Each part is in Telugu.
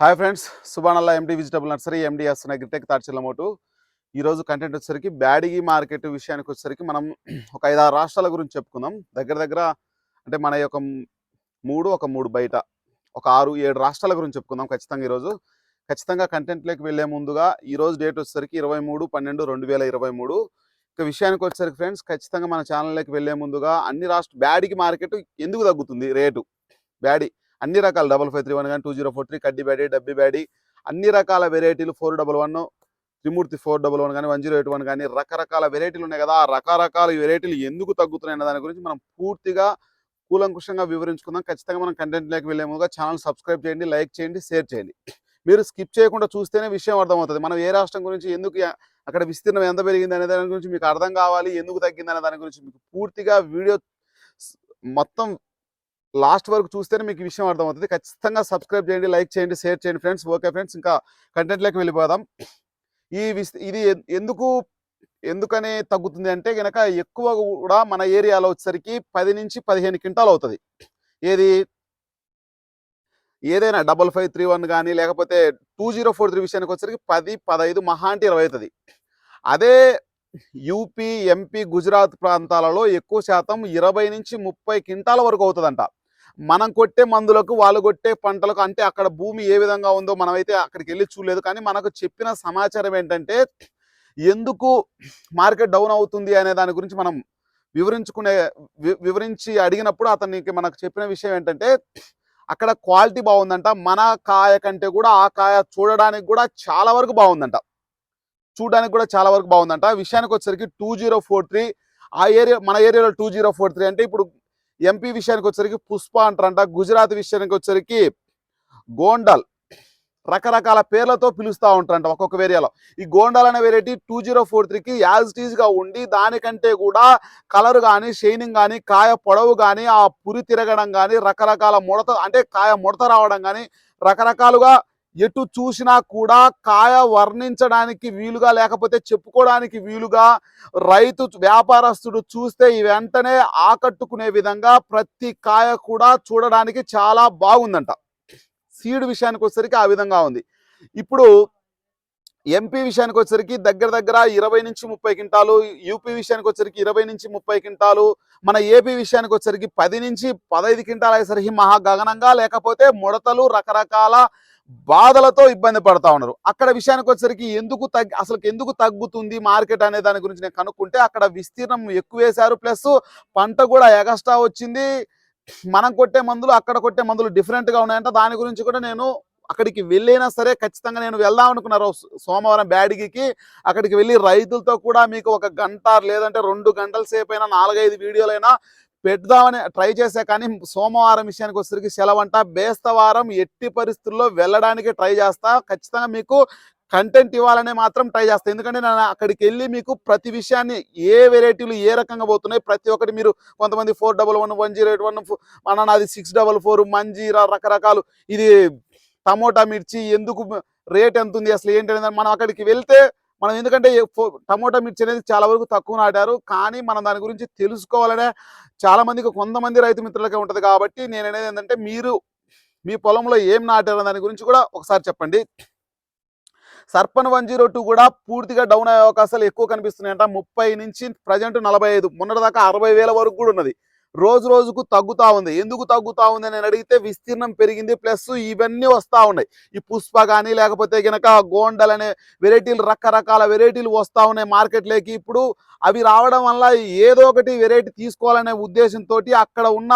Hi friends సుబానల్లా M D vegetable nursery M D వస్తున్న అగ్రిటెక్ తాడ్చిల్లమోటు. ఈరోజు కంటెంట్ వచ్చేసరికి బ్యాడిగి మార్కెట్ విషయానికి వచ్చేసరికి మనం ఒక ఐదారు రాష్ట్రాల గురించి చెప్పుకుందాం. దగ్గర దగ్గర అంటే మన యొక్క మూడు ఒక మూడు బయట ఒక ఆరు ఏడు రాష్ట్రాల గురించి చెప్పుకుందాం ఖచ్చితంగా ఈరోజు ఖచ్చితంగా కంటెంట్లోకి వెళ్ళే ముందుగా ఈ రోజు డేట్ వచ్చేసరికి ఇరవై మూడు పన్నెండు రెండు వేల ఇరవై మూడు. ఇక విషయానికి వచ్చేసరికి ఫ్రెండ్స్ ఖచ్చితంగా మన ఛానల్లోకి వెళ్ళే ముందుగా అన్ని రాష్ట్ర బ్యాడిగి మార్కెట్ ఎందుకు తగ్గుతుంది? రేటు. బ్యాడీ అన్ని రకాల డబల్ ఫైవ్ త్రీ వన్ కానీ టూ జీరో ఫోర్ త్రీ కడ్డీ బ్యాడీ డబ్బీ బ్యాడీ అన్ని రకాల వెరైటీలు ఫోర్ డబల్ వన్ త్రిమూర్తి ఫోర్ డబల్ వన్ కానీ వన్ జీరో ఎయిట్ వన్ కానీ రకరకాల వెరైటీలు ఉన్నాయి కదా. ఆ రకరకాల వెరైటీలు ఎందుకు తగ్గుతున్నాయి అనే దాని గురించి మనం పూర్తిగా కూలంకుషంగా వివరించుకుందాం. ఖచ్చితంగా మనం కంటెంట్లోకి వెళ్ళే ముందుగా ఛానల్ సబ్స్క్రైబ్ చేయండి లైక్ చేయండి షేర్ చేయండి. మీరు స్కిప్ చేయకుండా చూస్తేనే విషయం అర్థమవుతుంది. మనం ఏ రాష్ట్రం గురించి ఎందుకు అక్కడ విస్తీర్ణం ఎంత పెరిగింది అనే దాని గురించి మీకు అర్థం కావాలి ఎందుకు తగ్గింది అనే దాని గురించి మీకు పూర్తిగా వీడియో మొత్తం లాస్ట్ వరకు చూస్తేనే మీకు విషయం అర్థమవుతుంది. ఖచ్చితంగా సబ్స్క్రైబ్ చేయండి లైక్ చేయండి షేర్ చేయండి ఫ్రెండ్స్. ఓకే ఫ్రెండ్స్ ఇంకా కంటెంట్లోకి వెళ్ళిపోదాం. ఈ ఇది ఎందుకు ఎందుకని తగ్గుతుంది అంటే కనుక ఎక్కువ కూడా మన ఏరియాలో వచ్చేసరికి పది నుంచి పదిహేను క్వింటాల్ అవుతుంది. ఏది? ఏదైనా డబల్ ఫైవ్ త్రీ వన్ కానీ లేకపోతే టూ జీరో ఫోర్ త్రీ విషయానికి వచ్చేసరికి పది పదహైదు మహా అంటే ఇరవై అవుతుంది. అదే యూపీ ఎంపీ గుజరాత్ ప్రాంతాలలో ఎక్కువ శాతం ఇరవై నుంచి ముప్పై క్వింటాల వరకు అవుతుందంట. మనం కొట్టే మందులకు వాళ్ళు కొట్టే పంటలకు అంటే అక్కడ భూమి ఏ విధంగా ఉందో మనమైతే అక్కడికి వెళ్ళి చూడలేదు. కానీ మనకు చెప్పిన సమాచారం ఏంటంటే ఎందుకు మార్కెట్ డౌన్ అవుతుంది అనే దాని గురించి మనం వివరించుకునే వి- వివరించి అడిగినప్పుడు అతనికి మనకు చెప్పిన విషయం ఏంటంటే అక్కడ క్వాలిటీ బాగుందంట. మన కాయ కంటే కూడా ఆ కాయ చూడడానికి కూడా చాలా వరకు బాగుందంట. చూడడానికి కూడా చాలా వరకు బాగుందంట. విషయానికి వచ్చేసరికి టూ జీరో ఫోర్ త్రీ ఆ ఏరియా మన ఏరియాలో టూ జీరో ఫోర్ త్రీ అంటే ఇప్పుడు ఎంపీ విషయానికి వచ్చేసరికి పుష్ప అంటారంట. గుజరాత్ విషయానికి వచ్చరికి గోండల్. రకరకాల పేర్లతో పిలుస్తూ ఉంటారంట ఒక్కొక్క ఏరియాలో ఈ గోండాల్ అనే వెరైటీ టూ జీరో ఫోర్ త్రీకి యాజ్ టీజ్గా ఉండి దానికంటే కూడా కలర్ కానీ షైనింగ్ కానీ కాయ పొడవు కానీ ఆ పురి తిరగడం కానీ రకరకాల ముడత అంటే కాయ ముడత రావడం కానీ రకరకాలుగా ఎటు చూసినా కూడా కాయ వర్ణించడానికి వీలుగా లేకపోతే చెప్పుకోవడానికి వీలుగా రైతు వ్యాపారస్తుడు చూస్తే ఈ వెంటనే ఆకట్టుకునే విధంగా ప్రతి కాయ కూడా చూడడానికి చాలా బాగుందంట. సీడ్ విషయానికి వచ్చేసరికి ఆ విధంగా ఉంది. ఇప్పుడు ఎంపీ విషయానికి వచ్చేసరికి దగ్గర దగ్గర ఇరవై నుంచి ముప్పై క్వింటాలు యూపీ విషయానికి వచ్చరికి ఇరవై నుంచి ముప్పై క్వింటాలు మన ఏపీ విషయానికి వచ్చరికి పది నుంచి పదహైదు క్వింటాలు అయ్యేసరికి మహా గగనంగా లేకపోతే ముడతలు రకరకాల బాధలతో ఇబ్బంది పడతా ఉన్నారు. అక్కడ విషయానికి వచ్చేసరికి ఎందుకు తగ్గి అసలు ఎందుకు తగ్గుతుంది మార్కెట్ అనే దాని గురించి నేను కనుక్కుంటే అక్కడ విస్తీర్ణం ఎక్కువ వేశారు. ప్లస్ పంట కూడా ఎగస్ట్రా వచ్చింది. మనం కొట్టే మందులు అక్కడ కొట్టే మందులు డిఫరెంట్గా గా ఉన్నాయంట. దాని గురించి కూడా నేను అక్కడికి వెళ్ళైనా సరే ఖచ్చితంగా నేను వెళ్దాం అనుకున్నారు సోమవారం బ్యాడిగికి. అక్కడికి వెళ్ళి రైతులతో కూడా మీకు ఒక గంట లేదంటే రెండు గంటల సేపు అయినా నాలుగైదు వీడియోలైనా పెడదామని ట్రై చేశా. కానీ సోమవారం విషయానికి వచ్చేసరికి సెలవంట. బేస్తవారం ఎట్టి పరిస్థితుల్లో వెళ్ళడానికి ట్రై చేస్తా. ఖచ్చితంగా మీకు కంటెంట్ ఇవ్వాలనే మాత్రం ట్రై చేస్తాను ఎందుకంటే నేను అక్కడికి వెళ్ళి మీకు ప్రతి విషయాన్ని ఏ వెరైటీలు ఏ రకంగా పోతున్నాయి ప్రతి ఒక్కటి మీరు కొంతమంది four double one one zero eight one మన నాది సిక్స్ డబల్ ఫోర్ మంజీరా రకరకాలు. ఇది టమోటా మిర్చి ఎందుకు రేట్ ఎంత ఉంది అసలు ఏంటి అనేది మనం అక్కడికి వెళ్తే మనం ఎందుకంటే ఫో- టమోటా మిర్చి అనేది చాలా వరకు తక్కువ నాటారు. కానీ మనం దాని గురించి తెలుసుకోవాలనే చాలా మందికి కొంతమంది రైతు మిత్రులకే ఉంటుంది కాబట్టి నేను అనేది ఏంటంటే మీరు మీ పొలంలో ఏం నాటారు దాని గురించి కూడా ఒకసారి చెప్పండి. సర్పన్ వన్ జీరో టూ కూడా పూర్తిగా డౌన్ అయ్యే అవకాశాలు ఎక్కువ కనిపిస్తున్నాయంట. ముప్పై నుంచి ప్రజెంట్ నలభై ఐదు. మొన్నటిదాకా అరవై వేల వరకు కూడా ఉన్నది. రోజు రోజుకు తగ్గుతా ఉంది. ఎందుకు తగ్గుతా ఉంది అని అడిగితే విస్తీర్ణం పెరిగింది ప్లస్ ఇవన్నీ వస్తూ ఉన్నాయి. ఈ పుష్ప కానీ లేకపోతే గనక గోండల్ అనే వెరైటీలు రకరకాల వెరైటీలు వస్తూ ఉన్నాయి మార్కెట్లోకి. ఇప్పుడు అవి రావడం వల్ల ఏదో ఒకటి వెరైటీ తీసుకోవాలనే ఉద్దేశంతో అక్కడ ఉన్న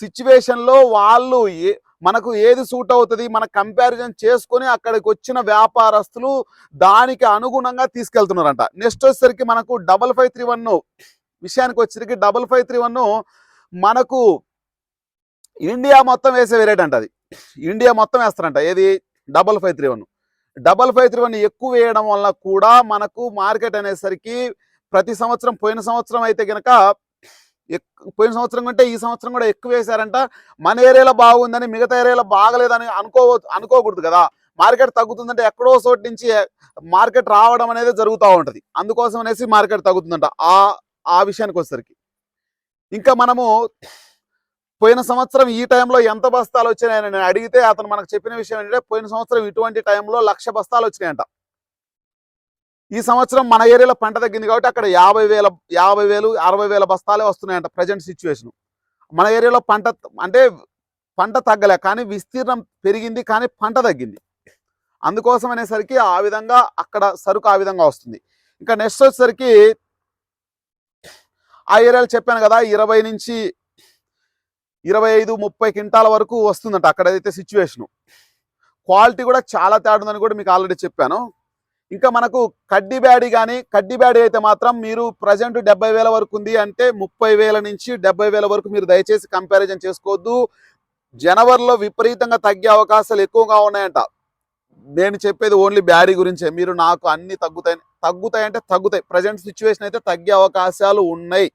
సిచ్యువేషన్లో వాళ్ళు ఏ మనకు ఏది సూట్ అవుతుంది మన కంపారిజన్ చేసుకొని అక్కడికి వచ్చిన వ్యాపారస్తులు దానికి అనుగుణంగా తీసుకెళ్తున్నారంట. నెక్స్ట్ వచ్చేసరికి మనకు డబల్ ఫైవ్ త్రీ వన్ విషయానికి వచ్చేసరికి డబల్ ఫైవ్ త్రీ వన్ మనకు ఇండియా మొత్తం వేసే వెరైటీ అంట అది. ఇండియా మొత్తం వేస్తారంట. ఏది? Double five three one double five three one ఎక్కువ వేయడం వల్ల కూడా మనకు మార్కెట్ అనేసరికి ప్రతి సంవత్సరం పోయిన సంవత్సరం అయితే కనుక పోయిన సంవత్సరం కంటే ఈ సంవత్సరం కూడా ఎక్కువ వేశారంట. మన ఏరియాలో బాగుందని మిగతా ఏరియాలో బాగలేదని అనుకో అనుకోకూడదు కదా. మార్కెట్ తగ్గుతుందంటే ఎక్కడో చోటు నుంచి మార్కెట్ రావడం అనేది జరుగుతూ ఉంటుంది. అందుకోసం అనేసి మార్కెట్ తగ్గుతుందంట. ఆ ఆ విషయానికి వచ్చేసరికి. ఇంకా మనము పోయిన సంవత్సరం ఈ టైంలో ఎంత బస్తాలు వచ్చినాయని నేను అడిగితే అతను మనకు చెప్పిన విషయం ఏంటంటే పోయిన సంవత్సరం ఇటువంటి టైంలో లక్ష బస్తాలు వచ్చినాయంట. ఈ సంవత్సరం మన ఏరియాలో పంట తగ్గింది కాబట్టి అక్కడ యాభై వేల యాభై వేలు అరవై వేల బస్తాలే వస్తున్నాయంట ప్రజెంట్ సిచ్యువేషన్. మన ఏరియాలో పంట అంటే పంట తగ్గలే కానీ విస్తీర్ణం పెరిగింది కానీ పంట తగ్గింది. అందుకోసం అనేసరికి ఆ విధంగా అక్కడ సరుకు ఆ విధంగా వస్తుంది. ఇంకా నెక్స్ట్ వచ్చేసరికి ఆ ఏరియాలో చెప్పాను కదా ఇరవై నుంచి ఇరవై ఐదు ముప్పై క్వింటాల వరకు వస్తుందంట అక్కడైతే సిచ్యువేషను క్వాలిటీ కూడా చాలా తేడా ఉందని కూడా మీకు ఆల్రెడీ చెప్పాను. ఇంకా మనకు కడ్డీ బ్యాడీ కానీ కడ్డీ బ్యాడీ అయితే మాత్రం మీరు ప్రజెంట్ డెబ్బై వేల వరకు ఉంది అంటే ముప్పై వేల నుంచి డెబ్బై వేల వరకు మీరు దయచేసి కంపారిజన్ చేసుకోవద్దు. జనవరిలో విపరీతంగా తగ్గే అవకాశాలు ఎక్కువగా ఉన్నాయంట. నేను చెప్పేది ఓన్లీ బ్యారీ గురించే. మీరు నాకు అన్ని తగ్గుతాయి. తగ్గుతాయి అంటే తగ్గుతాయి. ప్రజెంట్ సిచ్యువేషన్ అయితే తగ్గే అవకాశాలు ఉన్నాయి.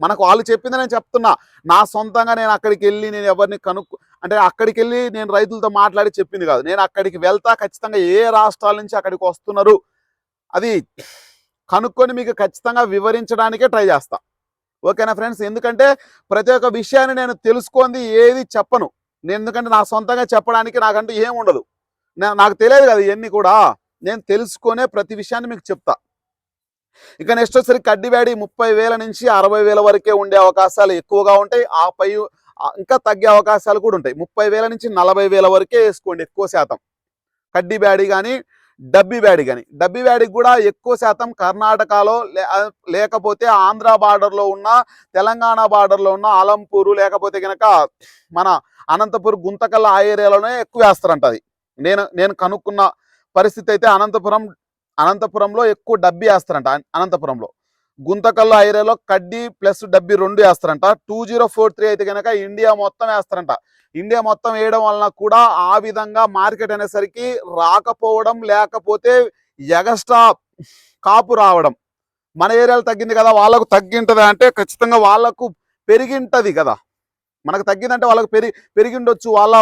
మనకు వాళ్ళు చెప్పింది నేను చెప్తున్నా. నా సొంతంగా నేను అక్కడికి వెళ్ళి నేను ఎవరిని కనుక్కు అంటే అక్కడికి వెళ్ళి నేను రైతులతో మాట్లాడి చెప్పింది కాదు. నేను అక్కడికి వెళ్తా ఖచ్చితంగా ఏ రాష్ట్రాల నుంచి అక్కడికి వస్తున్నారు అది కనుక్కొని మీకు ఖచ్చితంగా వివరించడానికే ట్రై చేస్తా. ఓకేనా ఫ్రెండ్స్? ఎందుకంటే ప్రతి ఒక్క విషయాన్ని నేను తెలుసుకుంది ఏది చెప్పను. నేను ఎందుకంటే నా సొంతంగా చెప్పడానికి నాకంటూ ఏం ఉండదు. నాకు తెలియదు కదా ఇవన్నీ కూడా. నేను తెలుసుకునే ప్రతి విషయాన్ని మీకు చెప్తా. ఇక నెక్స్ట్ వచ్చేసరికి కడ్డివేడి ముప్పై వేల నుంచి అరవై వేల వరకే ఉండే అవకాశాలు ఎక్కువగా ఉంటాయి. ఆ పై ఇంకా తగ్గే అవకాశాలు కూడా ఉంటాయి. ముప్పై వేల నుంచి నలభై వేల వరకే వేసుకోండి ఎక్కువ శాతం. కడ్డీ బ్యాడీ కానీ డబ్బీ బ్యాడీ కానీ డబ్బీ బ్యాడీకి కూడా ఎక్కువ శాతం కర్ణాటకలో లే- లేకపోతే ఆంధ్ర బార్డర్లో ఉన్న తెలంగాణ బార్డర్లో ఉన్న అలంపూరు లేకపోతే కనుక మన అనంతపూర్ గుంతకల్ ఆ ఏరియాలోనే ఎక్కువ వేస్తారంట అది. నేను నేను కనుక్కున్న పరిస్థితి అయితే అనంతపురం అనంతపురంలో ఎక్కువ డబ్బీ వేస్తారంట. అనంతపురంలో. గుంతకల్లు ఐరేలో కడ్డీ ప్లస్ డబ్బి రెండు వేస్తారంట. టూ జీరో ఫోర్ త్రీ అయితే కనుక ఇండియా మొత్తం వేస్తారంట. ఇండియా మొత్తం వేయడం వలన కూడా ఆ విధంగా మార్కెట్ అనేసరికి రాకపోవడం లేకపోతే ఎగస్ట్రా కాపు రావడం. మన ఏరియాలో తగ్గింది కదా వాళ్ళకు తగ్గింటది అంటే ఖచ్చితంగా వాళ్ళకు పెరిగింటది కదా. మనకు తగ్గిందంటే వాళ్ళకు పెరిగి పెరిగిండొచ్చు. వాళ్ళ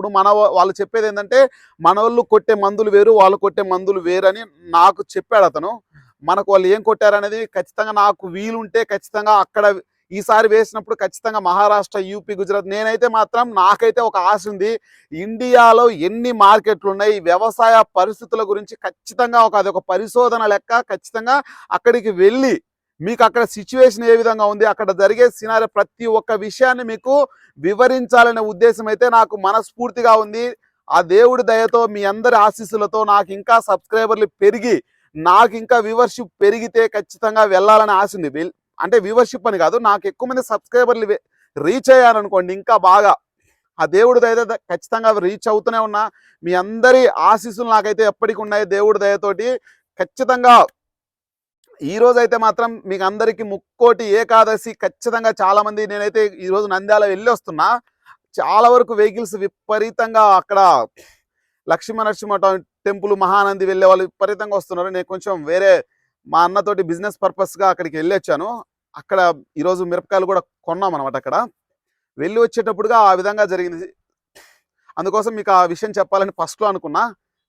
ఇప్పుడు మన వాళ్ళు చెప్పేది ఏంటంటే మన వాళ్ళు కొట్టే మందులు వేరు వాళ్ళు కొట్టే మందులు వేరని నాకు చెప్పాడు అతను. మనకు వాళ్ళు ఏం కొట్టారనేది ఖచ్చితంగా నాకు వీలుంటే ఖచ్చితంగా అక్కడ ఈసారి వేసినప్పుడు ఖచ్చితంగా మహారాష్ట్ర యూపీ గుజరాత్ నేనైతే మాత్రం నాకైతే ఒక ఆశ ఉంది. ఇండియాలో ఎన్ని మార్కెట్లు ఉన్నాయి వ్యవసాయ పరిస్థితుల గురించి ఖచ్చితంగా ఒక అది ఒక పరిశోధన లెక్క ఖచ్చితంగా అక్కడికి వెళ్ళి మీకు అక్కడ సిచ్యువేషన్ ఏ విధంగా ఉంది? అక్కడ జరిగే సినారి ప్రతి ఒక్క విషయాన్ని మీకు వివరించాలనే ఉద్దేశం అయితే నాకు మనస్ఫూర్తిగా ఉంది. ఆ దేవుడి దయతో మీ అందరి ఆశీస్సులతో నాకు ఇంకా సబ్స్క్రైబర్లు పెరిగి నాకు ఇంకా వ్యూవర్షిప్ పెరిగితే ఖచ్చితంగా వెళ్ళాలని ఆశ ఉంది. అంటే వ్యూవర్షిప్ అని కాదు నాకు ఎక్కువ మంది సబ్స్క్రైబర్లు రీచ్ అయ్యారనుకోండి ఇంకా బాగా. ఆ దేవుడి దయతో ఖచ్చితంగా రీచ్ అవుతూనే ఉన్నా. మీ అందరి ఆశీస్సులు నాకైతే ఎప్పటికి ఉన్నాయి దేవుడి దయతోటి. ఖచ్చితంగా ఈ రోజు అయితే మాత్రం మీకు అందరికీ ముక్కోటి ఏకాదశి ఖచ్చితంగా చాలా మంది నేనైతే ఈ రోజు నంద్యాల వెళ్ళి వస్తున్నా. చాలా వరకు వెహికల్స్ విపరీతంగా అక్కడ లక్ష్మీ నరసింహ టెంపుల్ మహానంది వెళ్ళే వాళ్ళు విపరీతంగా వస్తున్నారు. నేను కొంచెం వేరే మా అన్నతోటి బిజినెస్ పర్పస్గా అక్కడికి వెళ్ళి వచ్చాను. అక్కడ ఈరోజు మిరపకాయలు కూడా కొన్నాం అనమాట అక్కడ. వెళ్ళి వచ్చేటప్పుడుగా ఆ విధంగా జరిగింది. అందుకోసం మీకు ఆ విషయం చెప్పాలని ఫస్ట్లో అనుకున్నా.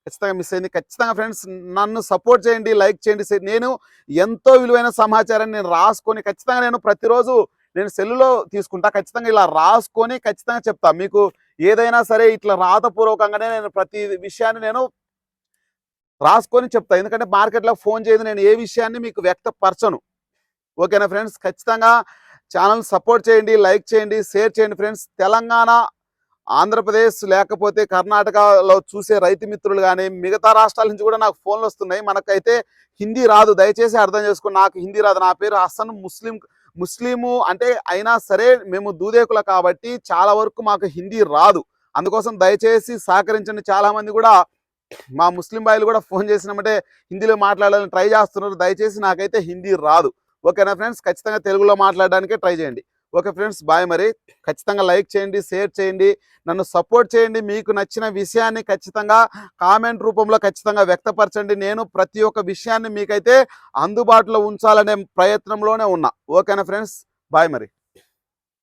ఖచ్చితంగా మిస్ అయింది. ఖచ్చితంగా ఫ్రెండ్స్ నన్ను సపోర్ట్ చేయండి లైక్ చేయండి. నేను ఎంతో విలువైన సమాచారాన్ని నేను రాసుకొని ఖచ్చితంగా నేను ప్రతిరోజు నేను సెల్లులో తీసుకుంటా. ఖచ్చితంగా ఇలా రాసుకొని ఖచ్చితంగా చెప్తా. మీకు ఏదైనా సరే ఇట్లా రాతపూర్వకంగానే నేను ప్రతి విషయాన్ని నేను రాసుకొని చెప్తా. ఎందుకంటే మార్కెట్లో ఫోన్ చేయదు. నేను ఏ విషయాన్ని మీకు వ్యక్తపరచను. ఓకేనా ఫ్రెండ్స్ ఖచ్చితంగా ఛానల్ సపోర్ట్ చేయండి లైక్ చేయండి షేర్ చేయండి ఫ్రెండ్స్ తెలంగాణ ఆంధ్రప్రదేశ్ లేకపోతే కర్ణాటకలో చూసే రైతు మిత్రులు కానీ మిగతా రాష్ట్రాల నుంచి కూడా నాకు ఫోన్లు వస్తున్నాయి. మనకైతే హిందీ రాదు. దయచేసి అర్థం చేసుకుని నాకు హిందీ రాదు. నా పేరు హసన్ ముస్లిం ముస్లిము అంటే అయినా సరే మేము దూదేకుల కాబట్టి చాలా వరకు మాకు హిందీ రాదు. అందుకోసం దయచేసి సహకరించండి. చాలామంది కూడా మా ముస్లిం బాయిలు కూడా ఫోన్ చేసినామంటే హిందీలో మాట్లాడాలని ట్రై చేస్తున్నారు. దయచేసి నాకైతే హిందీ రాదు. ఓకేనా ఫ్రెండ్స్? ఖచ్చితంగా తెలుగులో మాట్లాడడానికే ట్రై చేయండి. ఓకే ఫ్రెండ్స్ బాయ్ మరి. ఖచ్చితంగా లైక్ చేయండి షేర్ చేయండి. నన్ను సపోర్ట్ చేయండి. మీకు నచ్చిన విషయాన్ని ఖచ్చితంగా కామెంట్ రూపంలో ఖచ్చితంగా వ్యక్తపరచండి. నేను ప్రతి ఒక్క విషయాన్ని మీకైతే అందుబాటులో ఉంచాలనే ప్రయత్నంలోనే ఉన్నా. ఓకేనా ఫ్రెండ్స్? బాయ్ మరి.